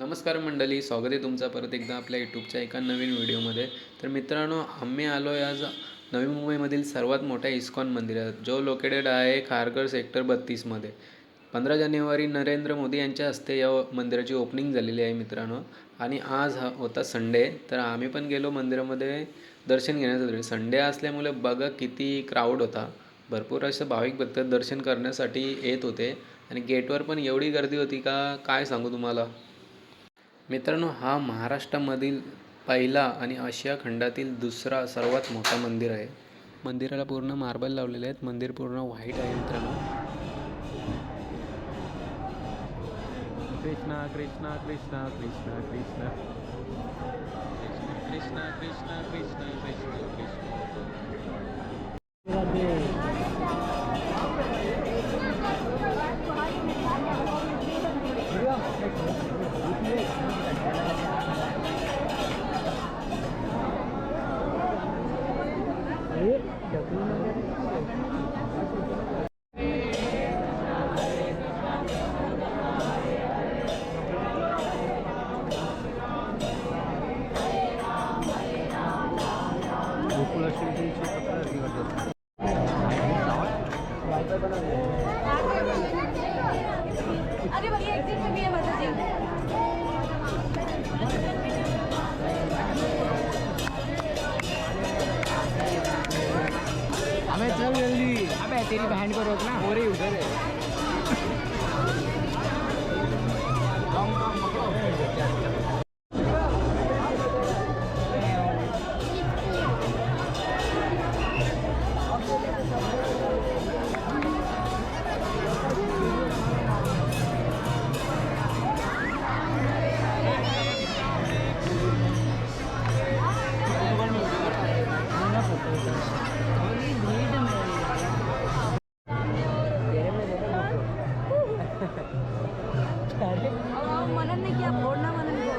नमस्कार मंडळी स्वागत आहे तुमचा परत एकदा आपल्या यूट्यूबच्या एका नवीन व्हिडिओमध्ये. तर मित्रांनो आम्ही आलो आहे आज नवी मुंबईमधील सर्वात मोठ्या इस्कॉन मंदिरात जो लोकेटेड आहे खारघर सेक्टर बत्तीसमध्ये. पंधरा जानेवारी नरेंद्र मोदी यांच्या हस्ते या मंदिराची ओपनिंग झालेली आहे मित्रांनो. आणि आज हा होता संडे तर आम्ही पण गेलो मंदिरामध्ये दर्शन घेण्यासाठी संडे असल्यामुळे बघा किती क्राऊड होता. भरपूर असे भाविक भक्त दर्शन करण्यासाठी येत होते. आणि गेटवर पण एवढी गर्दी होती का? काय सांगू तुम्हाला? मित्रांनो हा महाराष्ट्रामधील पहिला आणि आशिया खंडातील दुसरा सर्वात मोठा मंदिर आहे. मंदिराला पूर्ण मार्बल लावलेले आहेत. मंदिर पूर्ण व्हाईट आहे मित्रांनो. कृष्णा कृष्णा कृष्णा कृष्णा कृष्णा. कृष्णा कृष्णा कृष्णा कृष्णा कृष्णा. अबे चल जल्दी. अबे तेरी बहन को रोकना हो रही उधर है म्हणत नाही की आपण ना म्हणून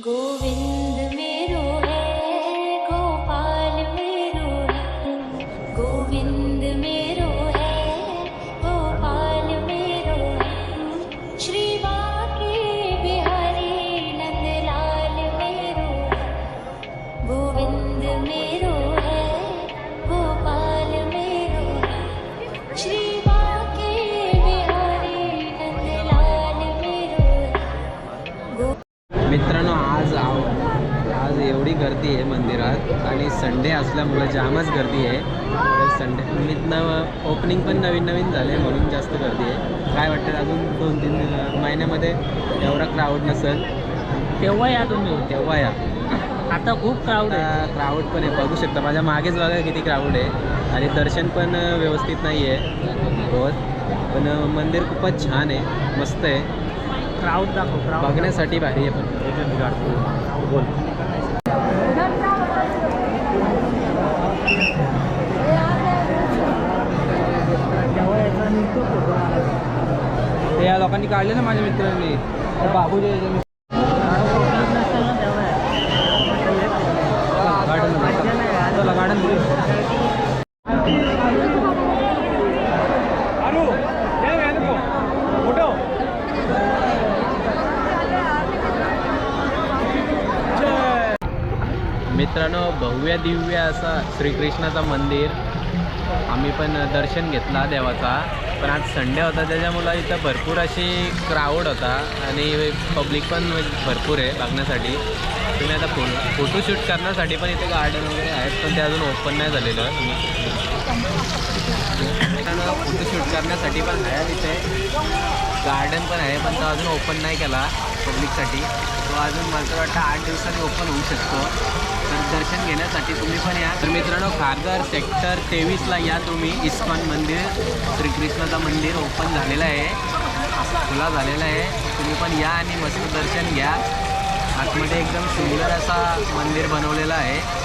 Govinda आणि संडे असल्यामुळे जामच गर्दी आहे. तर संडे निमित्तनं ओपनिंग पण नवीन नवीन झाले म्हणून जास्त गर्दी आहे. काय वाटतं अजून दोन तीन महिन्यामध्ये एवढा क्राऊड नसेल. तेव्हा या तुम्ही. तेव्हा या. आता खूप क्राऊड आहे. क्राऊड पण आहे. बघू शकता माझ्या मागेच बघा किती क्राऊड आहे. आणि दर्शन पण व्यवस्थित नाही आहे होत पण मंदिर खूपच छान आहे. मस्त आहे. क्राऊड दाखव क्राऊड बघण्यासाठी भारी आहे पण. बोल ते या लोकांनी काढले ना माझ्या मित्रांनी? त्या चला, गार्डन मित्रांनो भव्य दिव्य असा श्रीकृष्णाचा मंदिर. आम्ही पण दर्शन घेतला देवाचा. पण आज संडे होता त्याच्यामुळं इथं भरपूर अशी क्राऊड होता आणि पब्लिक पण भरपूर आहे बघण्यासाठी. तुम्ही आता फो फोटोशूट करण्यासाठी पण इथे गार्डन वगैरे आहेत पण ते अजून ओपन नाही झालेलं फोटोशूट करण्यासाठी पण आहे तिथे. गार्डन पण आहे पण तो अजून ओपन नाही केला पब्लिकसाठी तो अजून मला तर वाटतं आठ दिवसांनी ओपन होऊ शकतो. दर्शन घेण्यासाठी तुम्ही पण या. तर मित्रांनो खारघर सेक्टर तेवीसला या तुम्ही. इस्कॉन मंदिर श्रीकृष्णाचं मंदिर ओपन झालेलं आहे. खुला झालेला आहे. तुम्ही पण या आणि मस्त दर्शन घ्या. आतमध्ये एकदम सुंदर असा मंदिर बनवलेला आहे.